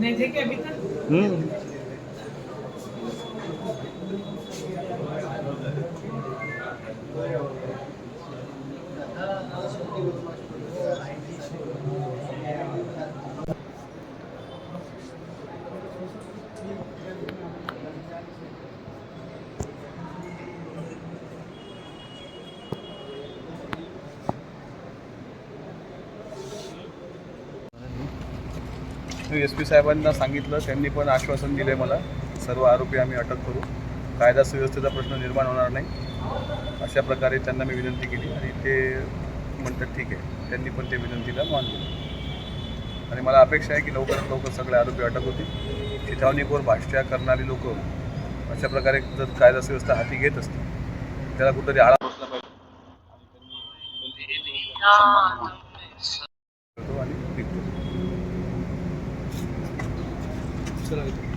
नहीं थे अभी तक? हम्म। हम्म. एस पी साहेबांना सांगितलं त्यांनी पण आश्वासन दिलं आहे मला सर्व आरोपी आम्ही अटक करू कायदा सुव्यवस्थेचा प्रश्न निर्माण होणार नाही अशा प्रकारे त्यांना मी विनंती केली आणि ते म्हणतात ठीक आहे त्यांनी पण ते विनंतीला मान दिलं आणि मला अपेक्षा आहे की लवकरात लवकर सगळे आरोपी अटक होतील चिथावणीखोर भाष्या करणारी लोक अशा प्रकारे जर कायदा सुव्यवस्था हाती घेत असतील त्याला कुठेतरी आळा बसला पाहिजे Excelente.